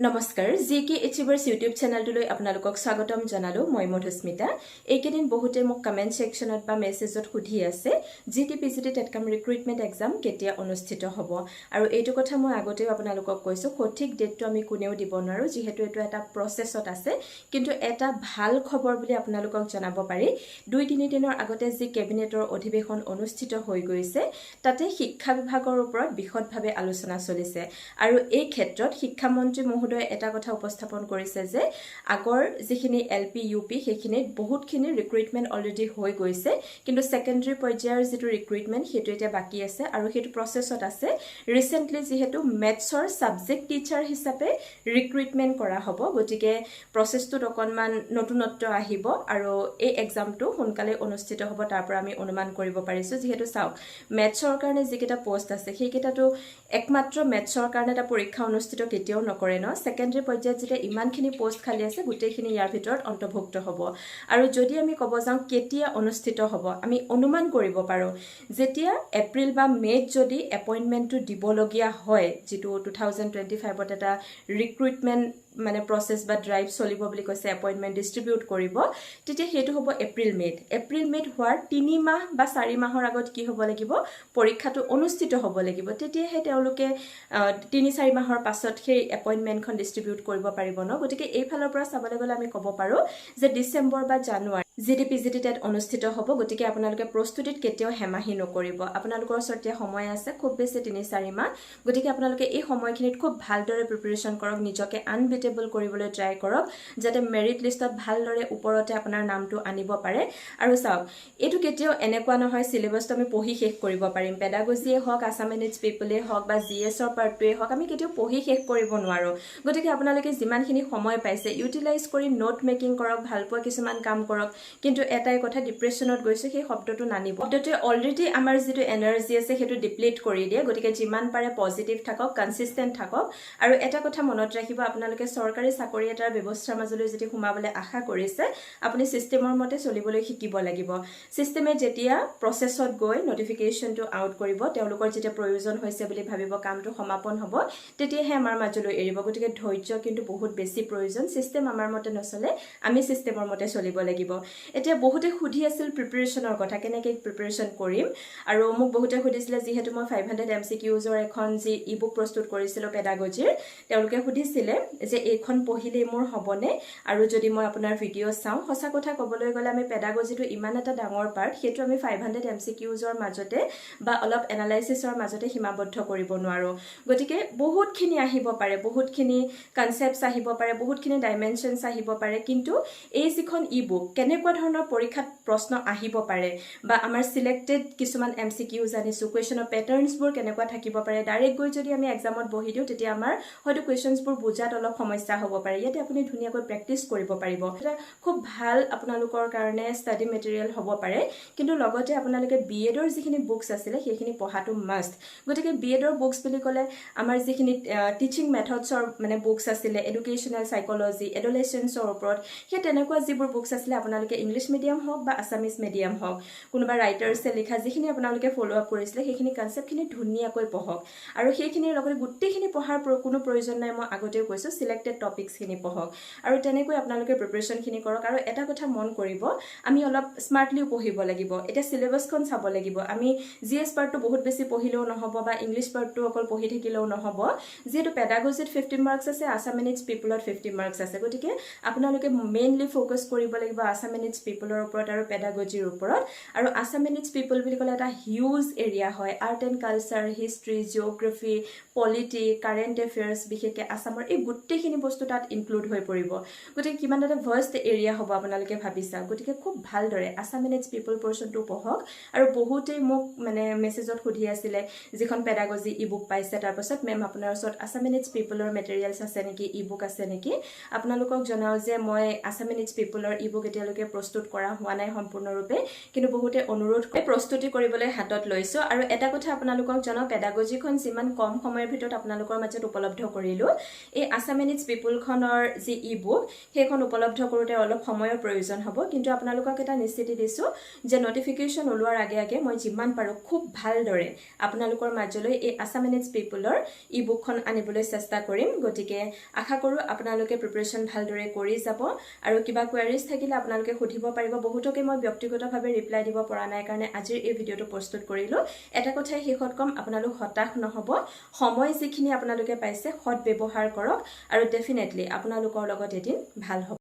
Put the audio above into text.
নমস্কাৰ G K achievers YouTube চেনেলটোলৈ আপোনালোকক স্বাগতম জনালোঁ। মই মধুস্মিতা। এইকেইদিন বহুতে মোক কমেণ্ট ছেকশ্যনত বা মেছেজত সুধি আছে G T P G T টেটকাম recruitment exam কেতিয়া অনুষ্ঠিত হ'ব? আৰু এইটো কথা মই আগতেও আপোনালোকক কৈছোঁ সঠিক ডেটটো আমি কোনেও দিব নোৱাৰোঁ যিহেতু এইটো এটা প্ৰচেছত আছে। কিন্তু এটা ভাল খবৰ বুলি আপোনালোকক জনাব পাৰি দুই তিনিদিনৰ আগতে যি কেবিনেটৰ অধিৱেশন অনুষ্ঠিত হৈ গৈছে তাতে শিক্ষা বিভাগৰ ওপৰত বিশদভাৱে আলোচনা চলিছে। আৰু এই ক্ষেত্ৰত শিক্ষামন্ত্ৰী মহোদয় মহোদয়ে এটা কথা উপস্থাপন কৰিছে যে আগৰ যিখিনি এল পি ইউ পি সেইখিনিত বহুতখিনি ৰিক্ৰুইটমেণ্ট অলৰেডি হৈ গৈছে। কিন্তু ছেকেণ্ডেৰী পৰ্যায়ৰ যিটো ৰিক্ৰুইটমেণ্ট সেইটো এতিয়া বাকী আছে আৰু সেইটো প্ৰচেছত আছে। ৰিচেণ্টলি যিহেতু মেথছৰ ছাবজেক্ট টিচাৰ হিচাপে ৰিক্ৰুইটমেণ্ট কৰা হ'ব। গতিকে প্ৰচেছটোত অকণমান নতুনত্ব আহিব আৰু এই এক্সামটো সোনকালে অনুষ্ঠিত হ'ব। তাৰ পৰা আমি অনুমান কৰিব পাৰিছোঁ। যিহেতু চাওক মেথছৰ কাৰণে যিকেইটা পষ্ট আছে সেইকেইটাতো একমাত্ৰ মেথছৰ কাৰণে এটা পৰীক্ষা অনুষ্ঠিত কেতিয়াও নকৰে ন? ছেকেণ্ডেৰী পৰ্যায়ত যেতিয়া ইমানখিনি পষ্ট খালী আছে গোটেইখিনি ইয়াৰ ভিতৰত অন্তৰ্ভুক্ত হ'ব। আৰু যদি আমি ক'ব যাওঁ কেতিয়া অনুষ্ঠিত হ'ব আমি অনুমান কৰিব পাৰোঁ। যেতিয়া এপ্ৰিল বা মে'ত যদি এপইণ্টমেণ্টটো দিবলগীয়া হয় যিটো টু থাউজেণ্ড টুৱেণ্টি ফাইভত এটা ৰিক্ৰুইটমেণ্ট মানে প্ৰচেছ বা ড্ৰাইভ চলিব বুলি কৈছে এপইণ্টমেণ্ট ডিষ্ট্ৰিবিউট কৰিব তেতিয়া সেইটো হ'ব এপ্ৰিল মে'ত এপ্ৰিল মে'ত হোৱাৰ তিনি মাহ বা চাৰি মাহৰ আগত কি হ'ব লাগিব? পৰীক্ষাটো অনুষ্ঠিত হ'ব লাগিব। তেতিয়াহে তেওঁলোকে তিনি চাৰি মাহৰ পাছত সেই এপইণ্টমেণ্টখন ডিষ্ট্ৰিবিউট কৰিব পাৰিব ন? গতিকে এইফালৰ পৰা চাবলৈ গ'লে আমি ক'ব পাৰোঁ যে ডিচেম্বৰ বা জানুৱাৰী G D P G D TET অনুষ্ঠিত হ'ব গতিকে আপোনালোকে প্ৰস্তুতিত কেতিয়াও হেমাহি নকৰিব। আপোনালোকৰ ওচৰত এতিয়া সময় আছে খুব বেছি তিনি চাৰি মাহ। গতিকে আপোনালোকে এই সময়খিনিত খুব ভালদৰে প্ৰিপেৰেশ্যন কৰক নিজকে আনবিটেবল কৰিবলৈ ট্ৰাই কৰক যাতে মেৰিট লিষ্টত ভালদৰে ওপৰতে আপোনাৰ নামটো আনিব পাৰে। আৰু চাওক এইটো কেতিয়াও এনেকুৱা নহয় চিলেবাছটো আমি পঢ়ি শেষ কৰিব পাৰিম। পেডাগজিয়ে হওক আছামিনিজ পিপলেই হওক বা জি এছৰ পাৰ্টটোৱে হওক আমি কেতিয়াও পঢ়ি শেষ কৰিব নোৱাৰোঁ। গতিকে আপোনালোকে যিমানখিনি সময় পাইছে ইউটিলাইজ কৰি নোট মেকিং কৰক ভালপোৱা কিছুমান কাম কৰক। কিন্তু এটাই কথা ডিপ্ৰেশ্যনত গৈছোঁ, সেই শব্দটো নানিব। শব্দটোৱে অলৰেডি আমাৰ যিটো এনাৰ্জি আছে, সেইটো ডিপ্লিট কৰি দিয়ে। গতিকে যিমান পাৰে পজিটিভ থাকক কনচিষ্টেণ্ট থাকক। আৰু এটা কথা মনত ৰাখিব, আপোনালোকে চৰকাৰী চাকৰি এটাৰ ব্যৱস্থাৰ মাজলৈ যদি সোমাবলৈ আশা কৰিছে, আপুনি ছিষ্টেমৰ মতে চলিবলৈ শিকিব লাগিব। ছিষ্টেমে যেতিয়া প্ৰচেছত গৈ নটিফিকেশ্যনটো আউট কৰিব, তেওঁলোকৰ যেতিয়া প্ৰয়োজন হৈছে বুলি ভাবিব কামটো সমাপন হ'ব, তেতিয়াহে আমাৰ মাজলৈ এৰিব। গতিকে ধৈৰ্য কিন্তু বহুত বেছি প্ৰয়োজন। ছিষ্টেম আমাৰ মতে নচলে, আমি ছিষ্টেমৰ মতে চলিব লাগিব। এতিয়া বহুতে সুধি আছিল প্ৰিপেৰেশ্যনৰ কথা কেনেকৈ প্ৰিপেৰেশ্যন কৰিম। আৰু মোক বহুতে সুধিছিলে যিহেতু মই ফাইভ হাণ্ড্ৰেড এম চি কিউজৰ এখন যি ই বুক প্ৰস্তুত কৰিছিলোঁ পেডাগজিৰ তেওঁলোকে সুধিছিলে যে এইখন পঢ়িলেই মোৰ হ'বনে? আৰু যদি মই আপোনাৰ ভিডিঅ' চাওঁ সঁচা কথা ক'বলৈ গ'লে আমি পেডাগজিটো ইমান এটা ডাঙৰ পাৰ্ট সেইটো আমি ফাইভ হাণ্ড্ৰেড এম চি কিউজৰ মাজতে বা অলপ এনালাইচিছৰ মাজতে সীমাবদ্ধ কৰিব নোৱাৰোঁ। গতিকে বহুতখিনি আহিব পাৰে বহুতখিনি কনচেপ্টছ আহিব পাৰে বহুতখিনি ডাইমেনশ্যনছ আহিব পাৰে কিন্তু এই যিখন ই বুক কেনেকুৱা ধৰণৰ পৰীক্ষাত প্ৰশ্ন আহিব পাৰে বা আমাৰ চিলেক্টেড কিছুমান এম চি কিউ জানিছোঁ কুৱেশ্যনৰ পেটাৰ্ণছবোৰ কেনেকুৱা থাকিব পাৰে ডাইৰেক্ট গৈ যদি আমি এক্সামত বহি দিওঁ তেতিয়া আমাৰ হয়তো কুৱেশ্যনছবোৰ বুজাত অলপ সমস্যা হ'ব পাৰে। ইয়াতে আপুনি ধুনীয়াকৈ প্ৰেক্টিছ কৰিব পাৰিব। এটা খুব ভাল আপোনালোকৰ কাৰণে ষ্টাডি মেটেৰিয়েল হ'ব পাৰে। কিন্তু লগতে আপোনালোকে বি এডৰ যিখিনি বুকছ আছিলে সেইখিনি পঢ়াটো মাষ্ট গতিকে বি এডৰ বুকছ বুলি ক'লে আমাৰ যিখিনি টিচিং মেথডছৰ মানে বুকছ আছিলে এডুকেশ্যনেল চাইক'লজি এডলেচেঞ্চৰ ওপৰত সেই তেনেকুৱা যিবোৰ বুকছ আছিলে আপোনালোকে ইংলিছ মিডিয়াম হওক বা আছামিজ মিডিয়াম হওক কোনোবা ৰাইটাৰ্ছে লিখা যিখিনি আপোনালোকে ফ'ল' আপ কৰিছিলে সেইখিনি কনচেপ্টখিনি ধুনীয়াকৈ পঢ়ক। আৰু সেইখিনিৰ লগতে গোটেইখিনি পঢ়াৰ কোনো প্ৰয়োজন নাই মই আগতেও কৈছোঁ চিলেক্টেড টপিকছখিনি পঢ়ক। আৰু তেনেকৈ আপোনালোকে প্ৰিপেৰেশ্যনখিনি কৰক আৰু এটা কথা মন কৰিব আমি অলপ স্মাৰ্টলিও পঢ়িব লাগিব। এতিয়া চিলেবাছখন চাব লাগিব। আমি জি এছ পাৰ্টটো বহুত বেছি পঢ়িলেও নহ'ব বা ইংলিছ পাৰ্টটো অকল পঢ়ি থাকিলেও নহ'ব। যিহেতু পেডাগজিত ফিফটি মাৰ্কছ আছে আছামিনিজ পিপলত ফিফটি মাৰ্কছ আছে। গতিকে আপোনালোকে মেইনলি ফ'কাছ কৰিব লাগিব আছামিনিজ পিপলৰ ওপৰত আৰু পেডাগজিৰ ওপৰত। আৰু আছামিনিজ পিপল বুলি ক'লে এটা হিউজ এৰিয়া হয়। Art and culture history geography polity current affairs বিশেষকৈ আছামৰ এই গোটেইখিনি বস্তু তাত ইনক্লুড হৈ পৰিব। গতিকে কিমান এটা ভাৰ্ষ্ট এৰিয়া হ'ব আপোনালোকে ভাবি চাওক গতিকে খুব ভালদৰে আছামিনিজ পিপল পৰ্চনটো পঢ়ক। আৰু বহুতেই মোক মানে মেছেজত সুধি আছিলে, যিখন পেডাগজি ই বুক পাইছে তাৰপাছত মেম আপোনাৰ ওচৰত আছামিনিজ পিপলৰ মেটেৰিয়েলছ আছে নেকি? ই বুক আছে নেকি? আপোনালোকক জনাওঁ যে মই আছামিনিজ পিপলৰ ই বুক এতিয়ালৈকে প্ৰস্তুত কৰা হোৱা নাই সম্পূৰ্ণৰূপে কিন্তু বহুতে অনুৰোধ প্ৰস্তুতি কৰিবলৈ হাতত লৈছোঁ। আৰু এটা কথা আপোনালোকক জনাওঁ পেডাগজিখন যিমান কম সময়ৰ ভিতৰত আপোনালোকৰ মাজত উপলব্ধ কৰিলোঁ এই আছামিনিজ পিপুলখনৰ যি ই বুক সেইখন উপলব্ধ কৰোঁতে অলপ সময়ৰ প্ৰয়োজন হ'ব। কিন্তু আপোনালোকক এটা নিশ্চিতি দিছোঁ যে নটিফিকেশ্যন ওলোৱাৰ আগে আগে মই যিমান পাৰোঁ খুব ভালদৰে আপোনালোকৰ মাজলৈ এই আছামিনিজ পিপুলৰ ই বুকখন আনিবলৈ চেষ্টা কৰিম। গতিকে আশা কৰোঁ আপোনালোকে প্ৰিপেৰেশ্যন ভালদৰে কৰি যাব। আৰু কিবা কুৱেৰিজ থাকিলে আপোনালোকে সুধিব পাৰিব। বহুতকে মই ব্যক্তিগতভাৱে ৰিপ্লাই দিব পৰা নাই কাৰণে আজিৰ এই ভিডিঅ'টো প্ৰস্তুত কৰিলোঁ। এটা কথাই শেষত ক'ম আপোনালোক হতাশ নহ'ব। সময় যিখিনি আপোনালোকে পাইছে সৎ ব্যৱহাৰ কৰক আৰু ডেফিনেটলি আপোনালোকৰ লগত এদিন ভাল হ'ব।